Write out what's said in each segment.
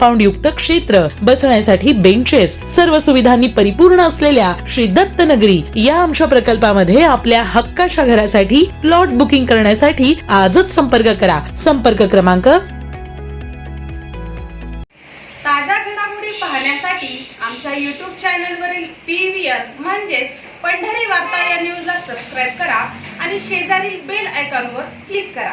Compound युक्त क्षेत्र बसण्यासाठी बेंचेस सर्व सुविधांनी परिपूर्ण असलेल्या श्री दत्तनगरी या आमच्या प्रकल्पामध्ये आपल्या हक्काच्या घरासाठी प्लॉट बुकिंग करण्यासाठी आजच संपर्क करा. संपर्क क्रमांक ताज्या घडामोडी पाहण्यासाठी आमच्या यूट्यूब चॅनलवरील पी व्ही आर म्हणजेच पंढरी वार्ता या न्यूजला सबस्क्राईब करा आणि शेजारील बेल आयकॉनवर क्लिक करा.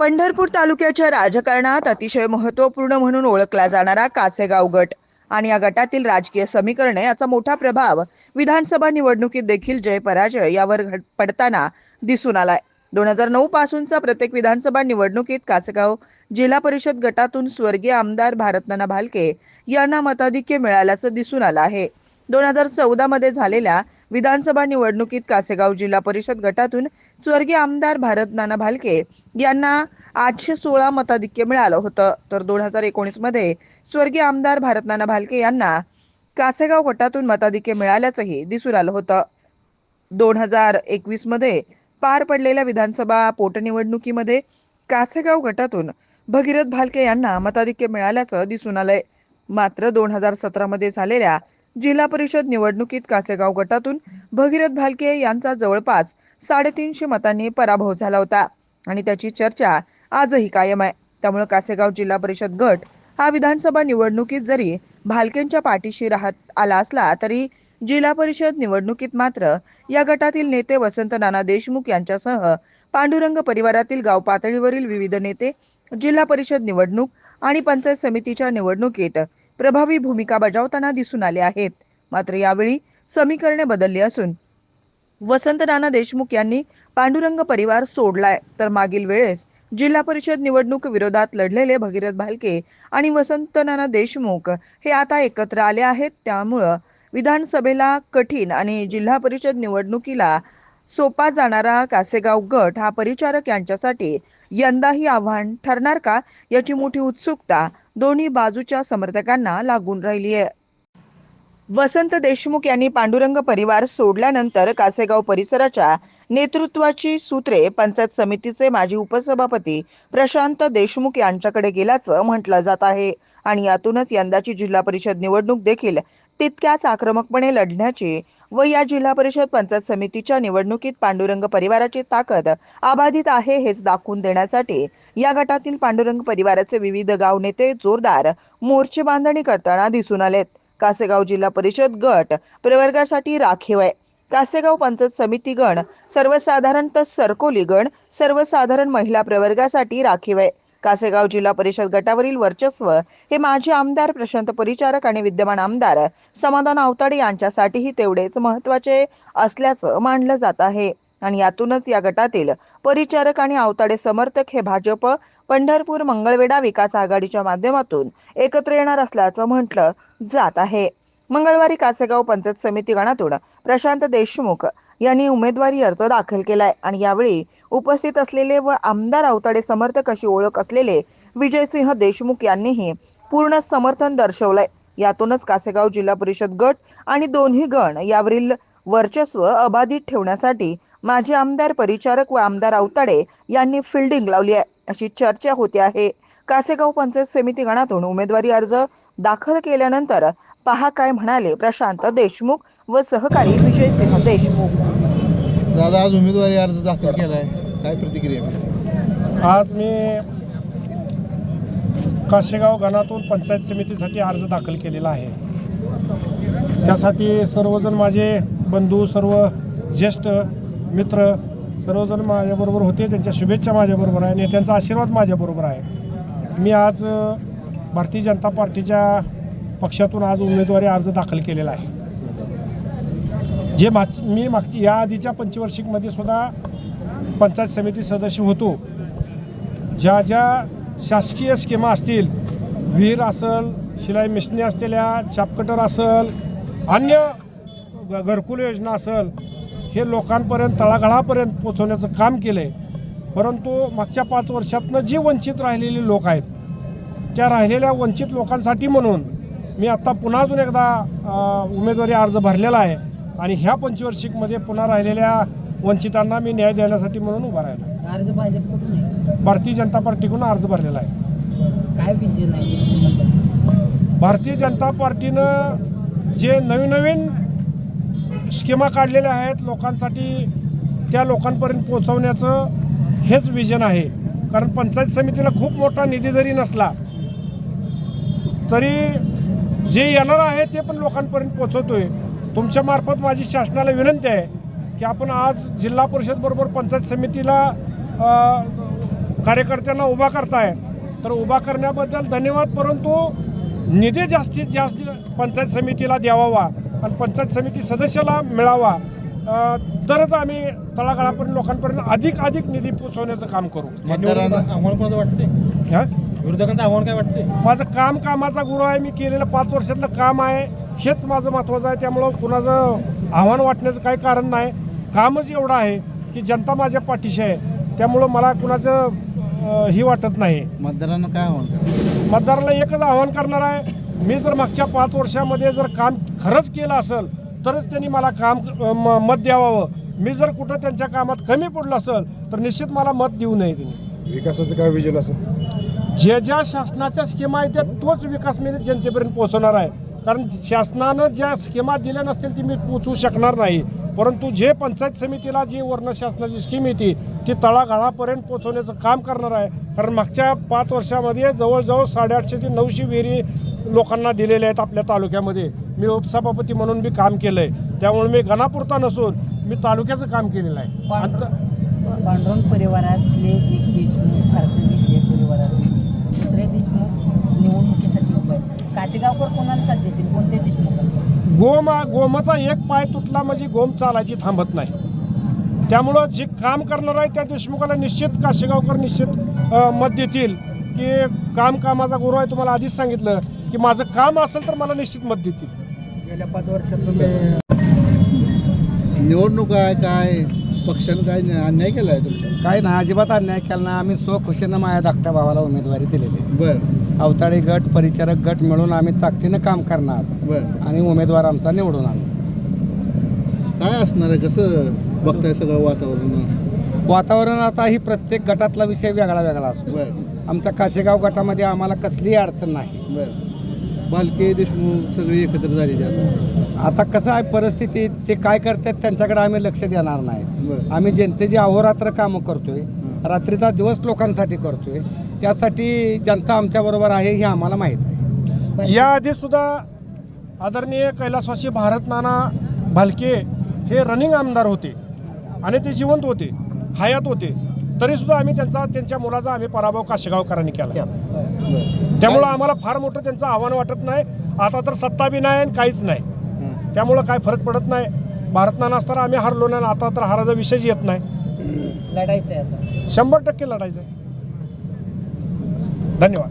पंढरपूर तालुक्याच्या राजकारणात अतिशय महत्त्वपूर्ण म्हणून ओळखला जाणारा कासेगाव गट. आणि या गटातील राजकीय समीकरणे याचा मोठा प्रभाव विधानसभा निवडणुकीत देखील जय पराजय यावर पडताना दिसून आलाय. दोन हजार नऊ पासूनचा प्रत्येक विधानसभा निवडणुकीत कासेगाव जिल्हा परिषद गटातून स्वर्गीय आमदार भारतनाना भालके यांना मताधिक्य मिळाल्याचं दिसून आलं आहे. दोन हजार चौदा मध्ये झालेल्या विधानसभा निवडणुकीत कासेगाव जिल्हा परिषद गटातून स्वर्गीय आमदार भारत नाना भालके यांना आठशे सोळा मताधिक्य मिळालं होतं. तर दोन हजार एकोणीसमध्ये स्वर्गीय आमदार भारत नाना भालके यांना कासेगाव गटातून मताधिक्य मिळाल्याचंही दिसून आलं होतं. दोन हजार एकवीसमध्ये पार पडलेल्या विधानसभा पोटनिवडणुकीमध्ये कासेगाव गटातून भगीरथ भालके यांना मताधिक्य मिळाल्याचं दिसून आलंय. मात्र दोन हजार सतरामध्ये झालेल्या जिल्हा परिषद निवडणुकीत कासेगाव गटातून भगीरथ भालके यांचा जवळपास साडेतीनशे मतांनी पराभव झाला होता आणि त्याची चर्चा आजही कायम आहे. त्यामुळे कासेगाव जिल्हा परिषद गट हा विधानसभा निवडणुकीत जरी भालकेंच्या पाठीशी राहत आला असला तरी जिल्हा परिषद निवडणुकीत मात्र या गटातील नेते वसंत नाना देशमुख यांच्यासह पांडुरंग परिवारातील गाव पातळीवरील विविध नेते जिल्हा परिषद निवडणूक आणि पंचायत समितीच्या निवडणुकीत प्रभावी भूमिका बजावताना दिसून आले आहेत. मात्र यावेळी समीकरणे बदलली असून. वसंत नाना देशमुख यांनी पांडुरंग परिवार सोडलाय. तर मागील वेळेस जिल्हा परिषद निवडणूक विरोधात लढलेले भगीरथ भालके आणि वसंत नाना देशमुख हे आता एकत्र आले आहेत. त्यामुळं विधानसभेला कठीण आणि जिल्हा परिषद निवडणुकीला सोपा जाणारा कासेगाव गट हा परिचारक यांच्यासाठी यंदाही आव्हान ठरणार का याची मोठी उत्सुकता दोन्ही बाजूच्या समर्थकांना लागून राहिली आहे. वसंत देशमुख यांनी पांडुरंग परिवार सोडल्यानंतर कासेगाव परिसराच्या नेतृत्वाची सूत्रे पंचायत समितीचे माजी उपसभापती प्रशांत देशमुख यांच्याकडे गेल्याचं म्हटलं जात आहे आणि यातूनच यंदाची जिल्हा परिषद निवडणूक देखील तितक्याच आक्रमकपणे लढण्याची व या जिल्हा परिषद पंचायत समितीच्या निवडणुकीत पांडुरंग परिवाराची ताकद अबाधित आहे हेच दाखवून देण्यासाठी या गटातील पांडुरंग परिवाराचे विविध गाव नेते जोरदार मोर्चे बांधणी करताना दिसून आलेत. कासेगाव जिल्हा परिषद गट प्रवर्गासाठी राखीव आहे. कासेगाव पंचायत समिती गण सर्वसाधारण तर सरकोली गण सर्वसाधारण महिला प्रवर्गासाठी राखीव आहे. कासेगाव जिल्हा परिषद गटावरील वर्चस्व हे माजी आमदार प्रशांत परिचारक आणि विद्यमान आमदार समाधान आवताडे यांच्यासाठीही तेवढेच महत्त्वाचे असल्याचं मानलं जात आहे. आणि यातूनच या गटातील परिचारक आणि आवताडे समर्थक हे भाजप पंढरपूर मंगळवेढा विकास आघाडीच्या माध्यमातून एकत्र येणार असल्याचं म्हटलं जात आहे. मंगळवारी कासेगाव पंचायत समिती गणातून प्रशांत देशमुख यांनी उमेदवारी अर्ज दाखल केलाय. आणि यावेळी उपस्थित असलेले व आमदार अवताडे समर्थक अशी ओळख असलेले विजयसिंह देशमुख यांनीही पूर्ण समर्थन दर्शवलंय. यातूनच कासेगाव जिल्हा परिषद गट आणि दोन्ही गण यावरील वर्चस्व अबाधित ठेवण्यासाठी माजी आमदार परिचारक व आमदार अवताडे यांनी फिल्डिंग लावली आहे. अशी चर्चा होते आहे. कासेगाव पंचायत समिती गणातून उमेदवारी अर्ज दाखल केल्यानंतर पहा काय म्हणाले प्रशांत देशमुख व सहकारी विजयसिंह देशमुख. दादा आज उमेदवारी अर्ज दाखल केलाय. काय प्रतिक्रिया? आज मी काशेगाव गणातून पंचायत समितीसाठी अर्ज दाखल केलेला आहे. त्यासाठी सर्वजण माझे बंधू सर्व ज्येष्ठ मित्र सर्वजण माझ्याबरोबर होते. त्यांच्या शुभेच्छा माझ्याबरोबर आहे आणि त्यांचा आशीर्वाद माझ्याबरोबर आहे. मी आज भारतीय जनता पार्टीच्या पक्षातून आज उमेदवारी अर्ज दाखल केलेला आहे. जे माग मी मागची या आधीच्या पंचवार्षिकमध्ये सुद्धा पंचायत समिती सदस्य होतो. ज्या ज्या शासकीय स्कीमा असतील विहीर असल शिलाई मिशनी असलेल्या चापकटर असल अन्य घरकुल योजना असल हे लोकांपर्यंत तळागाळापर्यंत पोचवण्याचं काम केलं आहे परंतु मागच्या पाच वर्षातनं जी वंचित राहिलेली लोक आहेत त्या राहिलेल्या वंचित लोकांसाठी म्हणून मी आत्ता पुन्हा अजून एकदा उमेदवारी अर्ज भरलेला आहे. आणि ह्या पंचवार्षिकमध्ये पुन्हा राहिलेल्या वंचितांना मी न्याय देण्यासाठी म्हणून उभा राहिला. अर्ज भाजपकडून भारतीय जनता पार्टीकडून अर्ज भरलेला आहे. काय विजन आहे भारतीय जनता पार्टीनं जे नवीन नवीन स्कीमा काढलेल्या आहेत लोकांसाठी त्या लोकांपर्यंत पोहोचवण्याचं हेच विजन आहे. कारण पंचायत समितीला खूप मोठा निधी जरी नसला तरी जे येणार आहे ते पण लोकांपर्यंत पोहोचवतोय. तुमच्या मार्फत माझी शासनाला विनंती आहे की आपण आज जिल्हा परिषदबरोबर पंचायत समितीला अ, कार्यकर्त्यांना उभा करताय. तर उभा करण्याबद्दल धन्यवाद परंतु निधी जास्तीत जास्त पंचायत समितीला द्यावा आणि पंचायत समिती सदस्याला मिळावा. अ, तरच आम्ही तळागाळापर्यंत लोकांपर्यंत अधिक अधिक निधी पोचवण्याचं काम करू. मतदारांना आव्हान कोणाचं वाटते विरोधकांचं आव्हान काय वाटते माझं काम कामाचा गुरु आहे मी केलेलं पाच वर्षातलं काम आहे. हेच माझं महत्त्वाचं आहे. त्यामुळं कुणाचं आव्हान वाटण्याचं काही कारण नाही. कामच एवढं आहे की जनता माझ्या पाठीशी आहे. त्यामुळं मला कुणाचं ही वाटत नाही. मतदारांना काय आव्हान करा मतदाराला एकच आव्हान करणार आहे. मी जर मागच्या पाच वर्षामध्ये जर काम खरंच केलं असेल तरच त्यांनी मला काम मत द्यावं. मी जर कुठं त्यांच्या कामात कमी पडलो असेल तर निश्चित मला मत देऊ नये त्यांनी. विकासाचं काय विजन असं जे ज्या शासनाच्या स्कीमा आहेत त्या तोच विकास मी जनतेपर्यंत पोहोचवणार आहे. कारण शासनानं ज्या स्कीमा दिल्या नसतील ती मी पोचवू शकणार नाही. परंतु जे पंचायत समितीला जी वर्ण शासनाची स्कीम येते ती तळागाळापर्यंत पोहोचवण्याचं काम करणार आहे. कारण मागच्या पाच वर्षामध्ये जवळजवळ साडेआठशे ते नऊशे विहिरी लोकांना दिलेल्या आहेत आपल्या तालुक्यामध्ये. मी उपसभापती म्हणून मी काम केलं आहे त्यामुळे मी गणापुरता नसून मी तालुक्याचं काम केलेलं आहे. पांडुरंग परिवारातले एक देशमुख घेतले परिवारातले दुसरे देशमुख निवडणुकीसाठी काचेगावकर कोणाला साथ देतील? गोम गोमाचा एक पाय तुटला म्हणजे गोम चालायची थांबत नाही. त्यामुळं जे काम करणार आहे त्या देशमुखाला निश्चित काशेगावकर निश्चित मत देतील. की काम कामाचा गुरु आहे तुम्हाला आधीच सांगितलं की माझं काम असेल तर मला निश्चित मत देतील. गेल्या पाच वर्षात तुम्ही निवडणूक आहे काय? पक्षानं काय न्या- अन्याय केला आहे तुमच्या? काय नाही अजिबात अन्याय केला नाही. आम्ही स्वखुशीनं माझ्या धाकट्या भावाला उमेदवारी दिलेली आहे. बर. अवताळी गट परिचारक गट मिळून आम्ही ताकदीनं काम करणार. बर. आणि उमेदवार आमचा निवडून आणू काय असणार आहे? कसं बघताय सगळं वातावरण? वातावरण आता ही प्रत्येक गटातला विषय वेगळा वेगळा असतो. बर. आमच्या काशेगाव गटामध्ये आम्हाला कसलीही अडचण नाही. बर. बालके देशमुख सगळी एकत्र झालेली आता. आता कसं आहे परिस्थिती ते काय करतात त्यांच्याकडे आम्ही लक्ष देणार नाही. बर. आम्ही जनतेची अहोरात्र कामं करतोय रात्रीचा दिवस लोकांसाठी करतोय. त्यासाठी जनता आमच्याबरोबर आहे हे आम्हाला माहीत आहे. याआधी सुद्धा आदरणीय कैलासवासी भारत नाना भालके हे रनिंग आमदार होते आणि ते जिवंत होते हयात होते. तरीसुद्धा आम्ही त्यांचा त्यांच्या मुलाचा आम्ही पराभव काशेगावकरांनी केला. त्यामुळं आम्हाला फार मोठं त्यांचं आव्हान वाटत नाही. आता तर सत्ता बी नाही आणि काहीच नाही. त्यामुळं काय फरक पडत नाही. भारत नाना असताना आम्ही हरलो नाही आता तर हाराचा विषयच येत नाही. लढायचं आहे शंभर टक्के लढायचं आहे. धन्यवाद.